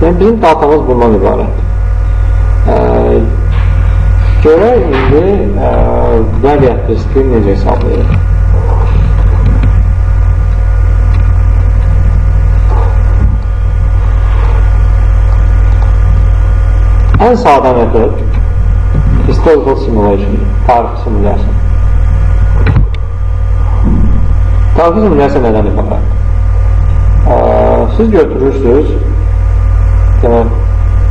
Yəni, bizim datamız bundan ibarət. Ə, görək indi ə, vəliyyət riski necə hesablayır. Ən sadə metod historical simulation, tarix simulyasiya. Tarix simulyasiya nədən ibarət? Ə, siz götürürsünüz demək,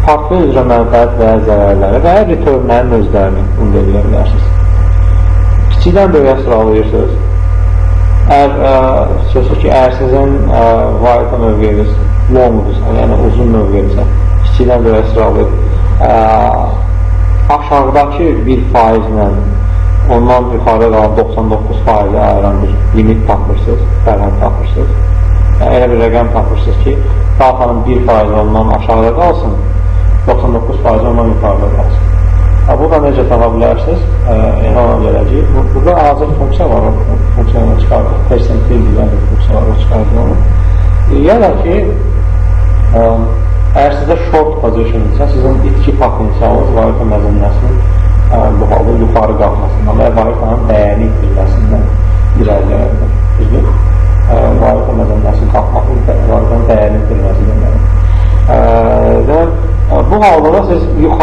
portfel üzrə mənfəət və zərərləri və ya returnlərin özlərini bunu edə bilərsiniz. Kiçikdən böyüyə sıralayırsınız. Əgər ə, sözü ki, əgər sizin ə, varita mövqeyiniz longdursa, yəni uzun mövqeyirsə, kiçikdən böyüyə sıralayıb ə, aşağıdakı bir faizlə ondan yuxarı qalan 99 faizi ayıran bir limit tapırsınız, fərhəd tapırsınız. Yəni, elə bir rəqəm tapırsınız ki, datanın 1 faizi ondan aşağıda qalsın, 99 faizi ondan yuxarıda qalsın. Ha, bu da necə tapa bilərsiniz? Yəni, ona görə ki, bu, burada hazır funksiya var, o funksiyanı çıxardır, persentil deyilən funksiya var, o çıxardır onu. Ya da ki, ə, Əgər sizdə short position isə, sizin itki potensialınız varita məzənnəsinin bu halda yuxarı qalxmasından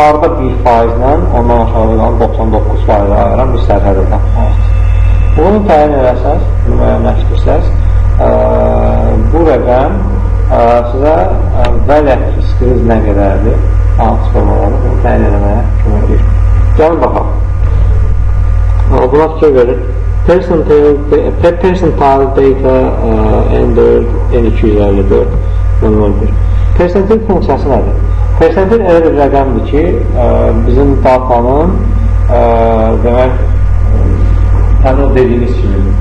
siz yuxarıda 1%-lə ondan aşağıda qalan 99%-ə ayıran bir sərhədə tapmalısınız. Bunu təyin eləsəz, bunu müəyyənləşdirsəz, bu rəqəm sizə vəliyyət riskiniz nə qədərdir, hansı formaları bunu təyin eləməyə kömək edir. Gəlin baxaq. Buna fikir verir. Percentile, percentile data uh, entered N254 1. Percentil funksiyası nədir? Percentil elə bir rəqəmdir ki, ə, bizim datanın ə, demək, həmin o dediyiniz kimi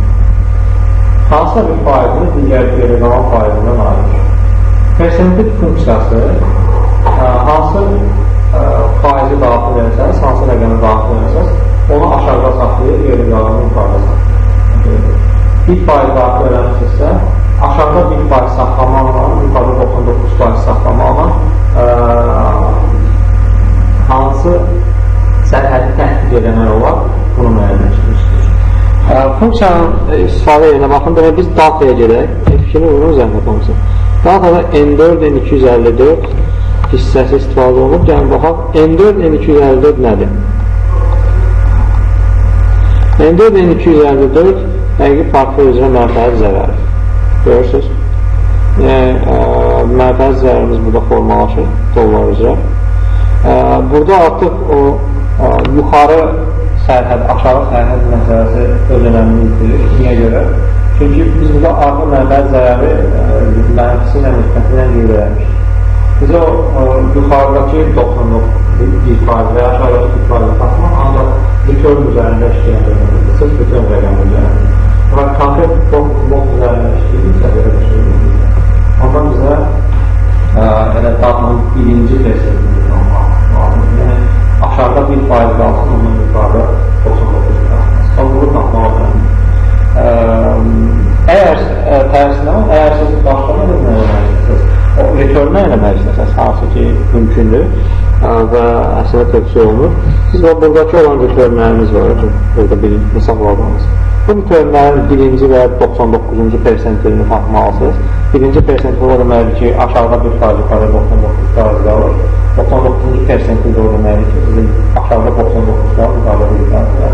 hansısa bir faizini digər geri qalan faizindən ayırır. Persentil funksiyası ə, hansı ə, faizi daxil etsəz, hansı rəqəmi daxil etsəz, onu aşağıda saxlayır, geri qalanı yukarıda saxlayır. Bir faiz daxil eləmişsə, aşağıda bir faiz saxlamaqla, yukarıda 99 faiz saxlamaqla hansı sərhədi təhqiq eləmək olar, bunu müəyyənləşdirirsiniz. Funksiyanın istifadə yerinə baxın, demək biz dataya gedək, fikrini vurun zəhmət olmasın. Datada N4, N254 hissəsi istifadə olunub. Yəni, baxaq, N4, N254 nədir? N4, N254 həqiqi portföy üzrə mənfəət zərəri. Görürsünüz? Yəni, mənfəət zərərimiz burada formalaşır dollar üzrə. Ə, burada artıq o ə, yuxarı sərhəd, aşağı sərhəd məsələsi öz önəmini itirir. Niyə görə? Çünki biz burada artıq mənbət zərəri mənfisi ilə müsbətlə qeydələmişik. Biz o yuxarıdakı 99 ifadə və aşağıdakı ifadə tapmaq ancaq return üzərində işləyən sırf return rəqəmi üzərində. Və konkret blok üzərində işləyirsə belə şey Ondan bizə elə datmanın birinci versiyasını lazımdır. Yəni aşağıda bir faiz qalsın, ondan yuxarıda 99 qalsın. Bunu tapmaq önemli. Əgər tərsinə, əgər siz başlama etməlisiniz, o returnə eləməlisiniz, hansı ki, mümkündür və əslində tövsiyə olunur. Siz o, buradakı olan returnlərimiz var, burada bir hesabladığınız. Bu returnlərin birinci və 99-cu persentilini tapmalısınız. Birinci persentil o deməkdir ki, aşağıda bir yukarıda 99 faiz qalır. 99-cu persentil o deməkdir ki, sizin aşağıda 99 qalır, yukarıda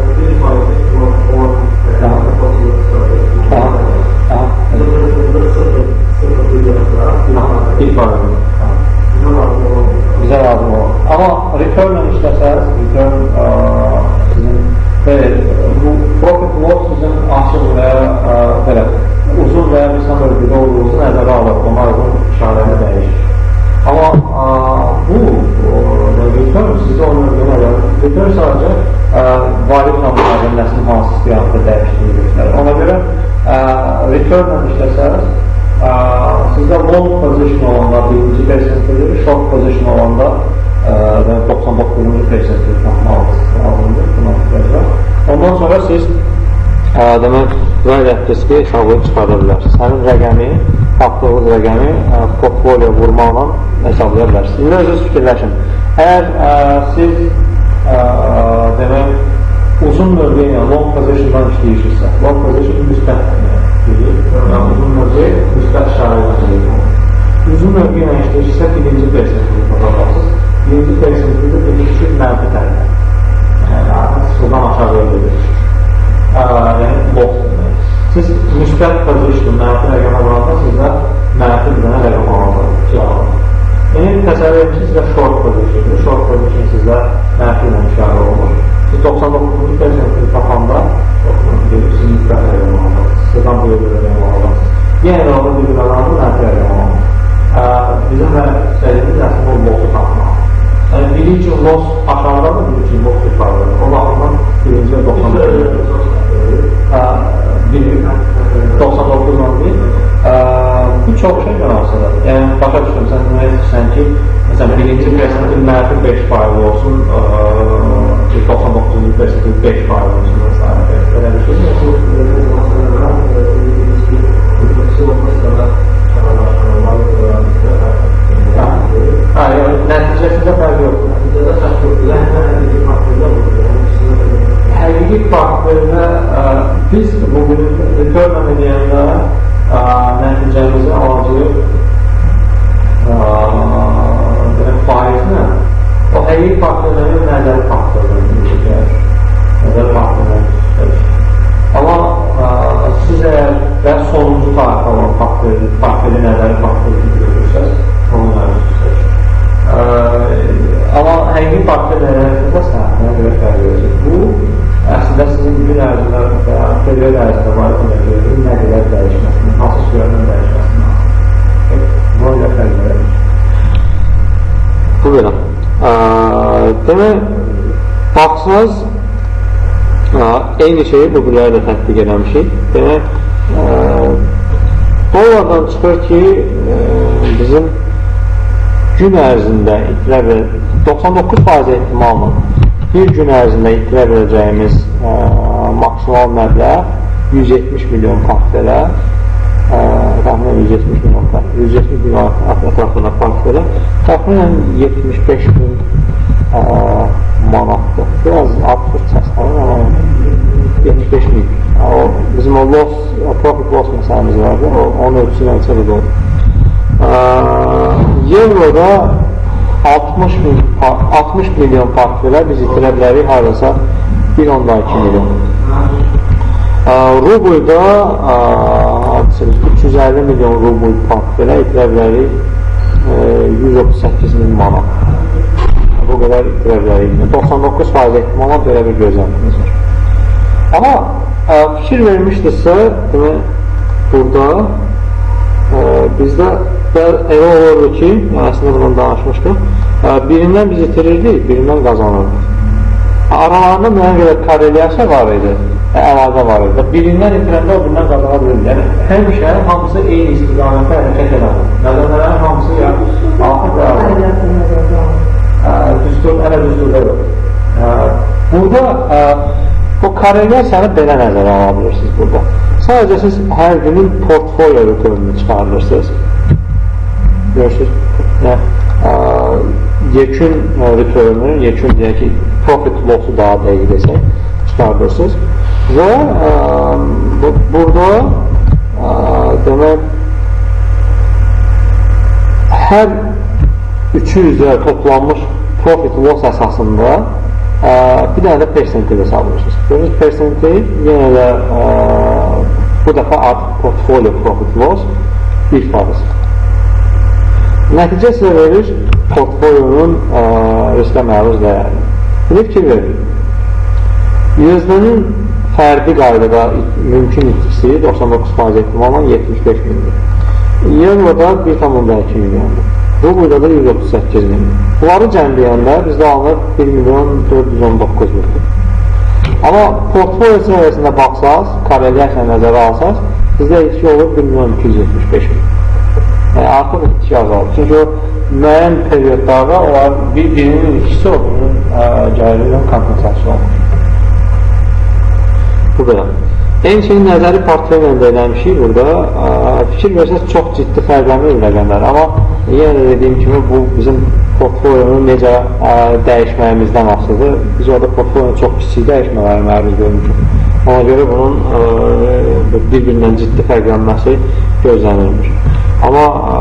vəliyyət riski hesabı çıxarda bilərsiniz. Həmin rəqəmi tapdığınız rəqəmi ə, portfolio vurmaqla hesablaya bilərsiniz. İndi özünüz fikirləşin. Əgər ə, siz ə, demək, uzun mövqe ilə long position-dan işləyirsinizsə, long position müsbət deyil, yəni uzun mövqe müsbət şəraitlə Uzun mövqe ilə işləyirsinizsə, birinci perspektivi baxarsınız. Birinci perspektivdə birinci ki, mənfi tərəfə. Yəni, artıq sıfırdan aşağıya üçün los aşağıdadır, biri üçün los yuxarıdadır. O baxımdan birinci 99 nan deyil. Bu çox şey münasıdır. Yəni, başa düşürüm, sən demək istəyirsən ki, məsələn, birinci persentin mənfi 5 faiz olsun, 99-cu persentin 5 faiz olsun, və belə bir şey. Eyni şeyi bu birləri də tətbiq eləmişik. Demək, dollardan çıxır ki, bizim gün ərzində itilə ver 99% ehtimalla bir gün ərzində itilə verəcəyimiz ə, maksimal məbləğ 170 milyon portfelə təxminən 170 milyon 170 milyon ətrafında portfelə təxminən 75 min ə, manatdır. Biraz absurd o loss, profit loss məsələmiz vardı, o, onun ölçüsü ölçəli doğru. Euroda 60 min 60 milyon portfelə biz itirə bilərik hardasa 1.2 milyon. Rubulda 350 milyon rubul portfelə itirə bilərik 138 min manat. Bu qədər itirə bilərik. 99 faiz ehtimalla belə bir gözləntimiz var. Amma fikir vermişdirsə, demək, burada ə, bizdə elə olurdu ki, əslində bundan danışmışdıq, birindən biz itirirdik, birindən qazanırdıq. Aralarında müəyyən qədər korrelyasiya var idi, əlaqə var idi. Birindən itirəndə o birindən qazana bilirdi. Yəni, həmişə hamısı eyni istiqamətə hərəkət edir. Nəzərlərin korrelyasiyanı belə nəzərə ala bilirsiniz burada. Sadəcə siz hər günün portfolyo returnunu çıxarılırsınız görürsünüz, nə, ə, yekün returnü, yekün deyək ki, profit loss-u daha dəqiq desək, çıxardırsınız və bu, burada ə, demək hər üçü üzrə toplanmış profit loss əsasında bir dənə də persentil hesablayırsınız. Görürsünüz, persentil yenə də ə, bu dəfə artıq portfolio profit loss 1%. Nəticə sizə verir portfolionun riskə məruz dəyərini. Bir fikir verir. Yüzlənin fərdi qaydada mümkün itkisi 99% ehtimalla 75 mindir. Euroda 1,2 milyondur. Rubulda da 138 mindir. Bunları cəmləyəndə bizdə alınır 1 milyon 419 mindir. Amma portfolio səviyyəsində baxsaz, korrelyasiya nəzərə alsaz, sizdə itki olur 1 milyon 275 min. Yəni, artıq itki azalır. Çünki o müəyyən periodlarda onlar bir, birinin itkisi o birinin gəliri ilə kompensasiya olunur. Bu qədər. En şey nəzəri portfellə də eləmişik burada. Ə, Fikir versəz çox ciddi fərqlənmir rəqəmlər. Amma yenə də dediyim kimi bu bizim portfolyonu necə ə, dəyişməyimizdən asılıdır. Biz orada portfolyonu çox kiçik dəyişmələri məruz görmüşük. Ona görə bunun bir-birindən ciddi fərqlənməsi gözlənilmir. Amma ə,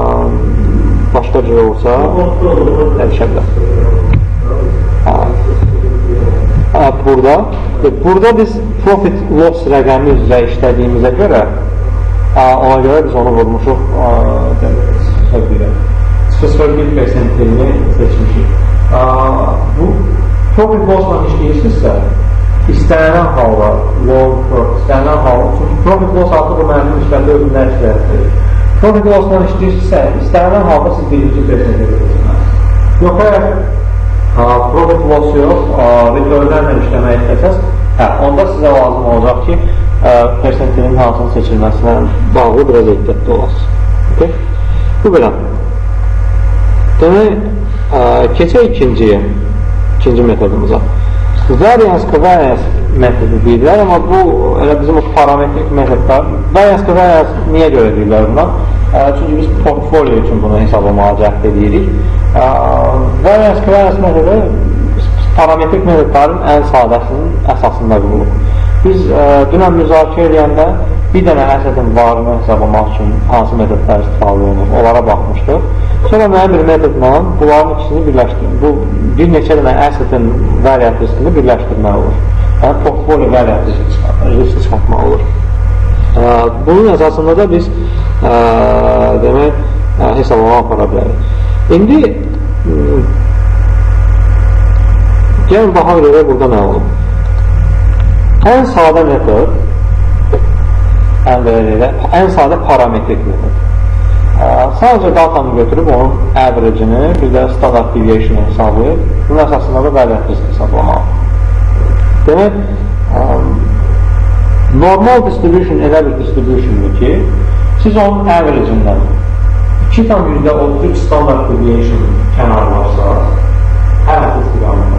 başqa cür olsa dəyişə bilər. Burada burada biz profit loss rəqəmi üzrə işlədiyimizə görə ona görə biz onu vurmuşuq 0,1 persentilini seçmişik. Bu profit loss-la işləyirsinizsə istənilən halda long term, istənilən halda çünki profit loss artıq bu mənim işlədə özündən işləyəcək. Profit loss-la işləyirsinizsə istənilən halda siz birinci persentə verirsiniz. Yox, əgər profit loss yox, returnlərlə işləmək istəsəz, hə, onda sizə lazım olacaq ki, persentilin hansının seçilməsinə bağlı biraz ehtiyatlı olasınız. Okay? Bu belə. Demək, keçək ikinciyə, ikinci metodumuza. Variance covariance metodu deyirlər, amma bu elə bizim o parametrik metodlar. Variance covariance niyə görə deyirlər bundan? Çünki biz portfolio üçün bunu hesablamağa cəhd edirik. Variance covariance metodu parametrik metodların ən sadəsinin əsasında qurulub. Biz ə, dünən müzakirə edəndə bir dənə əsətin varını hesablamaq üçün hansı metodlar istifadə olunur, onlara baxmışdıq. Sonra mənim bir metodla bunların ikisini birləşdirmək, bu bir neçə dənə əsətin variant riskini birləşdirmək olur. Yəni, portfolio variant riski çıxartmaq olur. Bunun əsasında da biz ə, demək, ə, hesablama apara bilərik. İndi gəlin baxaq görək burada nə olub. Ən sadə metod ən belə ən sadə parametrik metod. Ə, sadəcə datanı götürüb onun average-ini, bir də standard deviation-ı hesablayıb, bunun əsasında da vəliyyət riski hesablamaq. Demək, ə, normal distribution elə bir distributiondur ki, siz onun average-indən 2,33 standard deviation kənar varsa, hər həftə istiqamətdə.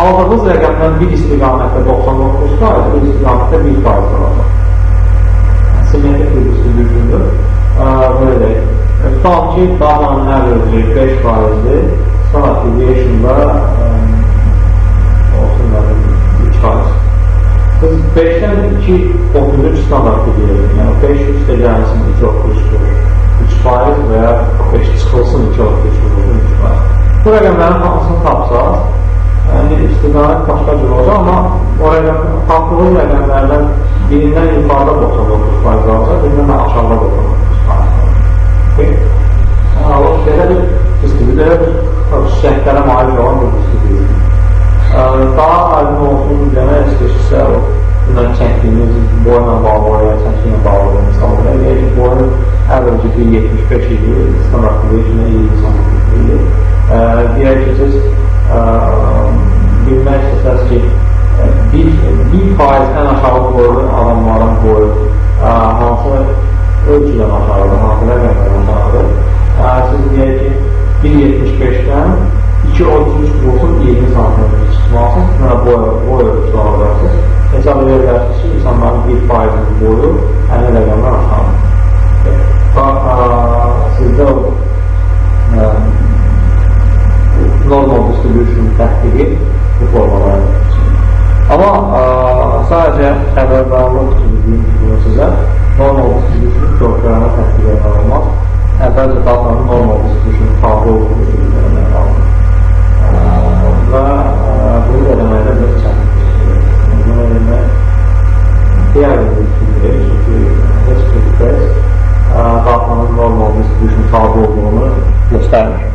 Aldığınız rəqəmdən bir istiqamətdə 99 faiz, bir istiqamətdə 1 faiz olacaq. Simmetrik bir distributiondur. Böyle tutalım ki, datanın average 5 faizdir, standard deviation-da 5'ten 2 9. standartı diyelim. Yani 5 üstte gelsin 2 okuştur. 3 faiz veya 5 çıkılsın 2 okuştur. 3 faiz. Bu rəqəmlərin hamısını tapsaq, yəni istiqamət başqa cür olacaq, amma o rəqəm, tapdığımız rəqəmlərdən birindən yuxarıda 99 faiz alacaq, birindən aşağıda 99 1.75 idi, standart deviation 20 cm idi. Deyək ki, siz bilmək istəsəz ki, bir, bir faiz ən aşağı boylu adamların boyu hansı ölçüdən aşağıdır, hansı rəqəmdən aşağıdır. Siz deyək ki, 1.75-dən 2.33 olsun 20 cm çıxmalısınız, boy, boy ölçüsü alacaksınız. Hesab edə bilərsiniz ki, insanların bir faizin boyu həmin rəqəmdən normal distribution təhqiqi bu formalara Amma ə, sadəcə xəbərdarlıq üçün deyim ki, sizə normal distribution proqramı təhqiq etmək olmaz. Əvvəlcə datanın normal distribution tabi olduğunu bildirmək lazım. Və ə, bunu eləməkdə biraz çətindir. Bunu eləmək diğer bir mümkün çünkü heç bir test datanın normal distribution tabi olduğunu göstermir.